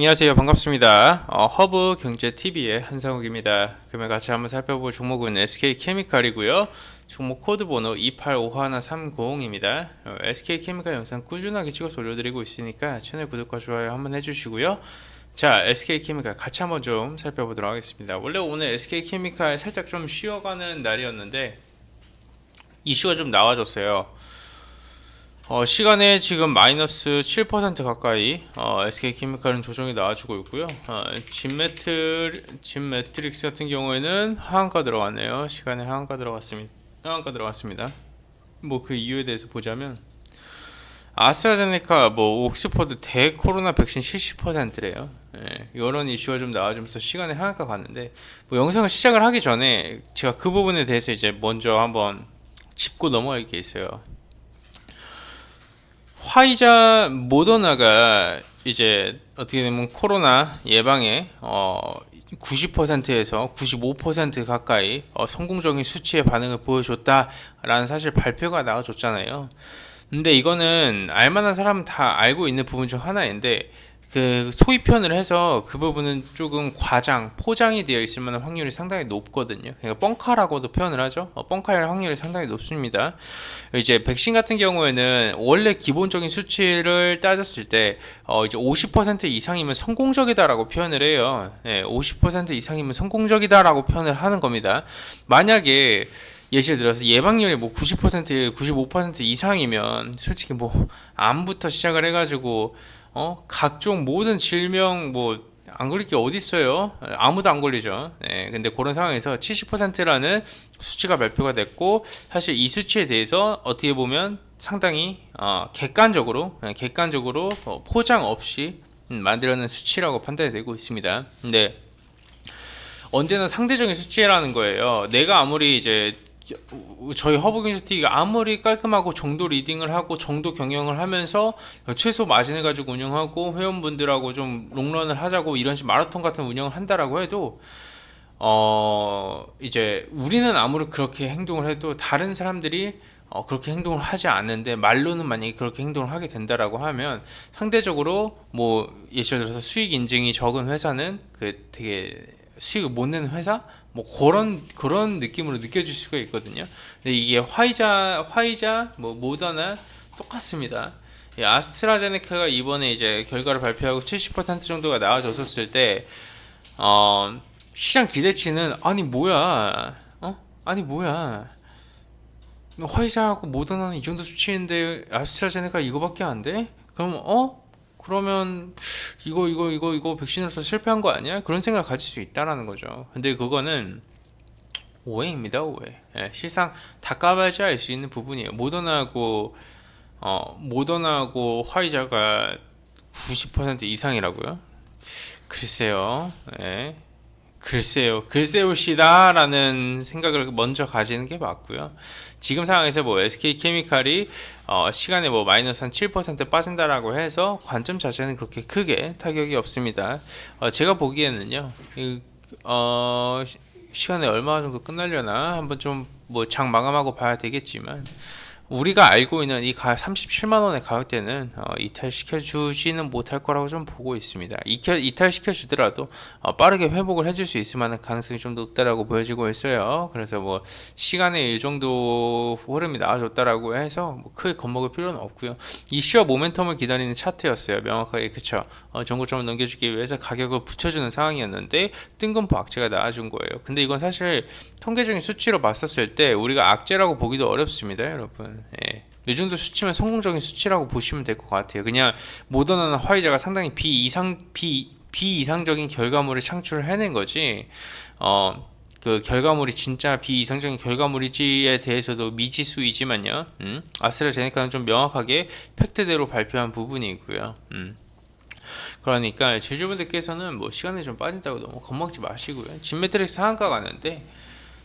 안녕하세요. 반갑습니다. 어, 허브 경제 TV의 한상욱입니다. 그러면 같이 한번 살펴볼 종목은 SK 케미칼이고요. 종목 코드 번호 285130입니다. 어, SK 케미칼 영상 꾸준하게 찍어서 올려드리고 있으니까 채널 구독과 좋아요 한번 해주시고요. 자, SK 케미칼 같이 한번 좀 살펴보도록 하겠습니다. 원래 오늘 SK 케미칼 살짝 좀 쉬어가는 날이었는데 이슈가 좀 나와줬어요. 어, 시간에 지금 마이너스 7% 가까이 어, SK케미칼은 조정이 나와주고 있고요. 어, 진매트 진매트릭스 같은 경우에는 하한가 들어갔네요. 시간에 하한가 들어갔습니다. 하한가 들어갔습니다. 뭐 그 이유에 대해서 보자면 아스트라제네카 뭐 옥스퍼드 대코로나 백신 70%래요. 예, 이런 이슈가 좀 나와주면서 시간에 하한가 갔는데 뭐 영상을 시작을 하기 전에 제가 그 부분에 대해서 이제 먼저 한번 짚고 넘어갈 게 있어요. 화이자 모더나가 이제 어떻게 되면 코로나 예방에 어 90%에서 95% 가까이 어 성공적인 수치의 반응을 보여줬다라는 사실 발표가 나와줬잖아요. 근데 이거는 알만한 사람은 다 알고 있는 부분 중 하나인데 그 소위 표현을 해서 그 부분은 조금 과장, 포장이 되어 있을 만한 확률이 상당히 높거든요. 그러니까 뻥카라고도 표현을 하죠. 어, 뻥카일 확률이 상당히 높습니다. 이제 백신 같은 경우에는 원래 기본적인 수치를 따졌을 때 어, 이제 50% 이상이면 성공적이다라고 표현을 해요. 네, 50% 이상이면 성공적이다라고 표현을 하는 겁니다. 만약에 예시를 들어서 예방률이 뭐 90%, 95% 이상이면 솔직히 뭐 암부터 시작을 해가지고 어 각종 모든 질병 뭐안 걸릴 게 어디 있어요? 아무도 안 걸리죠. 네, 근데 그런 상황에서 70%라는 수치가 발표가 됐고 사실 이 수치에 대해서 어떻게 보면 상당히 어, 객관적으로 네, 객관적으로 어, 포장 없이 음, 만들어낸 수치라고 판단이 되고 있습니다. 근데 언제나 상대적인 수치라는 거예요. 내가 아무리 이제 저희 허브경제티가 아무리 깔끔하고 정도 리딩을 하고 정도 경영을 하면서 최소 마진을 가지고 운영하고 회원분들하고 좀 롱런을 하자고 이런 식 마라톤 같은 운영을 한다라고 해도 어 이제 우리는 아무리 그렇게 행동을 해도 다른 사람들이 어, 그렇게 행동을 하지 않는데 말로는 만약에 그렇게 행동을 하게 된다라고 하면 상대적으로 뭐 예를 들어서 수익 인증이 적은 회사는 그 되게 수익을 못 내는 회사 뭐 그런 그런 느낌으로 느껴질 수가 있거든요. 근데 이게 화이자 화이자 뭐 모더나 똑같습니다. 이 아스트라제네카가 이번에 이제 결과를 발표하고 70% 정도가 나와줬었을 때 어, 시장 기대치는 아니 뭐야 어 아니 뭐야 화이자하고 모더나는 이 정도 수치인데 아스트라제네카 이거밖에 안 돼? 그럼 어 그러면 이거 이거 이거 이거 백신으로서 실패한 거 아니야? 그런 생각을 가질 수 있다라는 거죠. 근데 그거는 오해입니다, 오해. 예, 실상 다 까봐야지 알 수 있는 부분이에요. 모더나하고 어 모더나하고 화이자가 90% 이상이라고요? 글쎄요. 예. 글쎄요, 글쎄요시다라는 생각을 먼저 가지는 게 맞고요. 지금 상황에서 뭐 SK 케미칼이 어, 시간에 뭐 마이너스 한 7% 빠진다라고 해서 관점 자체는 그렇게 크게 타격이 없습니다. 어, 제가 보기에는요, 이, 어, 시- 시간에 얼마 정도 끝나려나 한번 좀 뭐 장 마감하고 봐야 되겠지만 우리가 알고 있는 이가 37만 원의 가격대는 어, 이탈시켜 주지는 못할 거라고 좀 보고 있습니다. 이탈 이탈 시켜 주더라도 어, 빠르게 회복을 해줄 수 있을 만한 가능성이 좀 높다라고 보여지고 있어요. 그래서 뭐 시간의 일 정도 흐름이 나와줬다라고 해서 뭐 크게 겁먹을 필요는 없고요. 이슈와 모멘텀을 기다리는 차트였어요. 명확하게 그쵸? 어, 정고점을 넘겨주기 위해서 가격을 붙여주는 상황이었는데 뜬금포 악재가 나와준 거예요. 근데 이건 사실 통계적인 수치로 봤었을 때 우리가 악재라고 보기도 어렵습니다, 여러분. 예. 이 정도 수치면 성공적인 수치라고 보시면 될 것 같아요. 그냥 모더나나 화이자가 상당히 비이상 비 비이상적인 결과물을 창출을 해낸 거지. 어. 그 결과물이 진짜 비이상적인 결과물이지에 대해서도 미지수이지만요. 음? 아스트라제네카는 좀 명확하게 팩트대로 발표한 부분이고요. 음. 그러니까 주주분들께서는 뭐 시간이 좀 빠진다고 너무 겁먹지 마시고요. 진매트릭스 하한가 가는데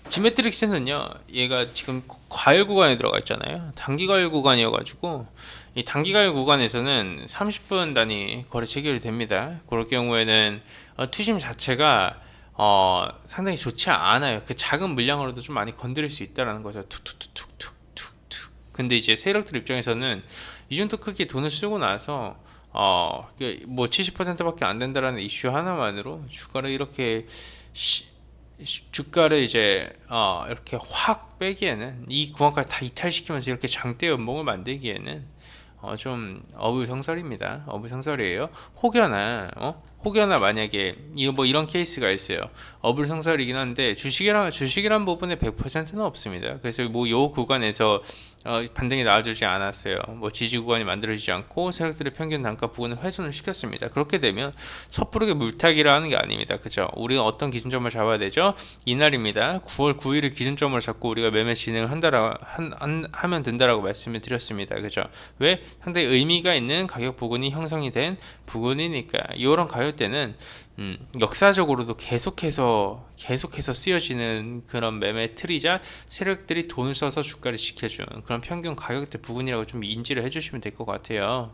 진매트릭스는요, 얘가 지금 과열 구간에 들어가 있잖아요. 단기 과열 구간이어가지고 이 단기 과열 구간에서는 30분 단위 거래 체결이 됩니다. 그럴 경우에는 어, 투심 자체가 어, 상당히 좋지 않아요. 그 작은 물량으로도 좀 많이 건드릴 수 있다라는 거죠. 툭툭툭툭툭툭. 근데 이제 세력들 입장에서는 이 정도 크게 돈을 쓰고 나서 어, 이게 뭐 70%밖에 안 된다라는 이슈 하나만으로 주가를 이렇게 시- 시- 주가를 이제 어, 이렇게 확 빼기에는 이 구간까지 다 이탈시키면서 이렇게 장대 연봉을 만들기에는 어, 좀 어불성설입니다. 어불성설이에요. 혹여나 어? 혹여나 만약에 이거 뭐 이런 케이스가 있어요. 어불성설이긴 한데 주식이란 주식이란 부분에 100%는 없습니다. 그래서 뭐 요 구간에서 어, 반등이 나와주지 않았어요. 뭐 지지 구간이 만들어지지 않고 세력들의 평균 단가 부분을 훼손을 시켰습니다. 그렇게 되면 섣부르게 물타기를 하는 게 아닙니다. 그죠? 우리가 어떤 기준점을 잡아야 되죠? 이날입니다. 9월 9일을 기준점으로 잡고 우리가 매매 진행을 한다라 한, 한, 하면 된다라고 말씀을 드렸습니다. 그죠? 왜? 상당히 의미가 있는 가격 부근이 형성이 된 부근이니까 이런 가격 대는 음, 역사적으로도 계속해서 계속해서 쓰여지는 그런 매매 틀이자 세력들이 돈을 써서 주가를 지켜주는 그런 평균 가격대 부근이라고 좀 인지를 해주시면 될 것 같아요.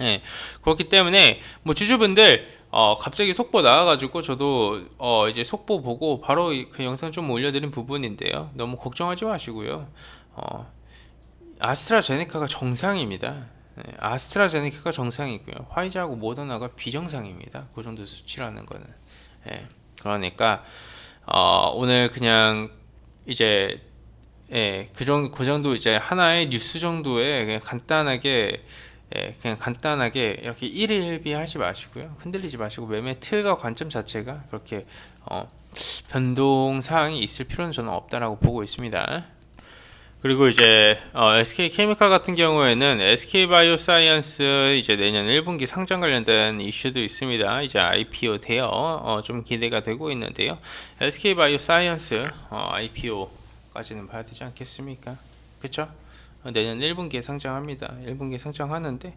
예, 그렇기 때문에 뭐 주주분들 어, 갑자기 속보 나와가지고 저도 어, 이제 속보 보고 바로 이- 그 영상 좀 올려드린 부분인데요. 너무 걱정하지 마시고요. 어, 아스트라제네카가 정상입니다. 네, 아스트라제네카가 정상이고요. 화이자하고 모더나가 비정상입니다. 그 정도 수치라는 거는. 예, 그러니까 어, 오늘 그냥 이제 예, 그 정도, 그 정도 이제 하나의 뉴스 정도에 그냥 간단하게 예, 그냥 간단하게 이렇게 일일비 하지 마시고요. 흔들리지 마시고 매매 틀과 관점 자체가 그렇게 어, 변동 사항이 있을 필요는 저는 없다라고 보고 있습니다. 그리고 이제 어, SK 케미칼 같은 경우에는 SK 바이오사이언스 이제 내년 1분기 상장 관련된 이슈도 있습니다. 이제 IPO 돼요. 어, 좀 기대가 되고 있는데요. SK 바이오사이언스 어, IPO까지는 봐야 되지 않겠습니까? 그렇죠? 내년 1분기에 상장합니다. 1분기에 상장하는데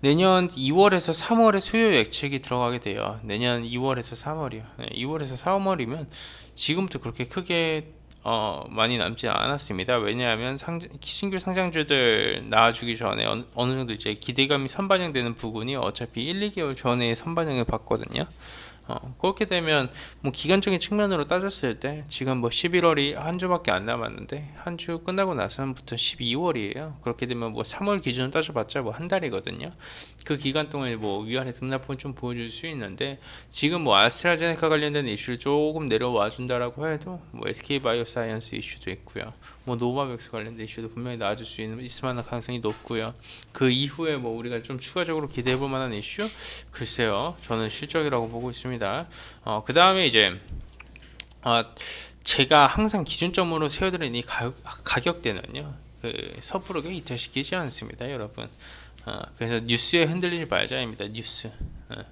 내년 2월에서 3월에 수요 예측이 들어가게 돼요. 내년 2월에서 3월이요. 네, 2월에서 3월이면 지금부터 그렇게 크게 어, 많이 남지 않았습니다. 왜냐하면 상, 신규 상장주들 나와주기 전에 어느, 어느 정도 이제 기대감이 선반영되는 부분이 어차피 1, 2개월 전에 선반영을 받거든요. 어, 그렇게 되면 뭐 기간적인 측면으로 따졌을 때 지금 뭐 11월이 한 주밖에 안 남았는데 한 주 끝나고 나서부터 12월이에요. 그렇게 되면 뭐 3월 기준으로 따져봤자 뭐 한 달이거든요. 그 기간 동안 뭐 위아래 등락폭은 좀 보여줄 수 있는데 지금 뭐 아스트라제네카 관련된 이슈를 조금 내려와 준다라고 해도 뭐 SK 바이오사이언스 이슈도 있고요. 뭐 노바백스 관련된 이슈도 분명히 나와줄 수 있는 있을 만한 가능성이 높고요. 그 이후에 뭐 우리가 좀 추가적으로 기대해 볼 만한 이슈 글쎄요. 저는 실적이라고 보고 있습니다. 어, 그 다음에 이제 아, 제가 항상 기준점으로 세워드리는 이 가격, 가격대는요. 그 섣부르게 이탈시키지 않습니다, 여러분. 어, 그래서 뉴스에 흔들리지 말자입니다. 뉴스. 어.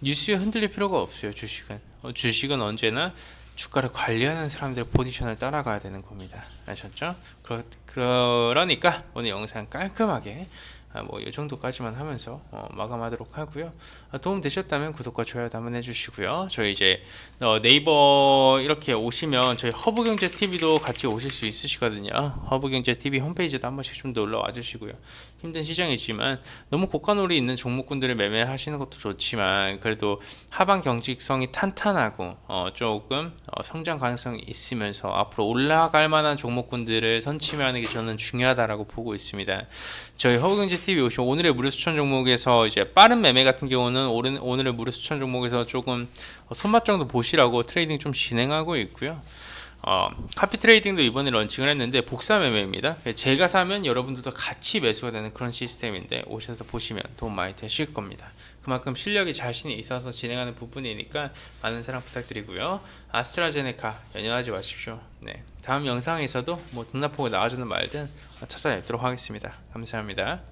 뉴스에 흔들릴 필요가 없어요. 주식은. 어, 주식은 언제나 주가를 관리하는 사람들의 포지션을 따라가야 되는 겁니다. 아셨죠? 그러, 그러니까 오늘 영상 깔끔하게 아, 뭐 이 정도까지만 하면서 어, 마감하도록 하고요. 아, 도움 되셨다면 구독과 좋아요도 한번 해주시고요. 저희 이제 어, 네이버 이렇게 오시면 저희 허브경제 TV도 같이 오실 수 있으시거든요. 허브경제 TV 홈페이지도 한 번씩 좀 놀러 와주시고요. 힘든 시장이지만 너무 고가놀이 있는 종목군들을 매매하시는 것도 좋지만 그래도 하방 경직성이 탄탄하고 어, 조금 어, 성장 가능성이 있으면서 앞으로 올라갈 만한 종목군들을 선취하는 게 저는 중요하다라고 보고 있습니다. 저희 허브경제 TV 오시면 오늘의 무료 추천 종목에서 이제 빠른 매매 같은 경우는 오늘, 오늘의 무료 추천 종목에서 조금 어, 손맛 정도 보시라고 트레이딩 좀 진행하고 있고요. 어, 카피 트레이딩도 이번에 런칭을 했는데 복사 매매입니다. 제가 사면 여러분들도 같이 매수가 되는 그런 시스템인데 오셔서 보시면 도움 많이 되실 겁니다. 그만큼 실력이 자신이 있어서 진행하는 부분이니까 많은 사랑 부탁드리고요. 아스트라제네카 연연하지 마십시오. 네. 다음 영상에서도 뭐 등락폭을 나와주는 말든 찾아뵙도록 하겠습니다. 감사합니다.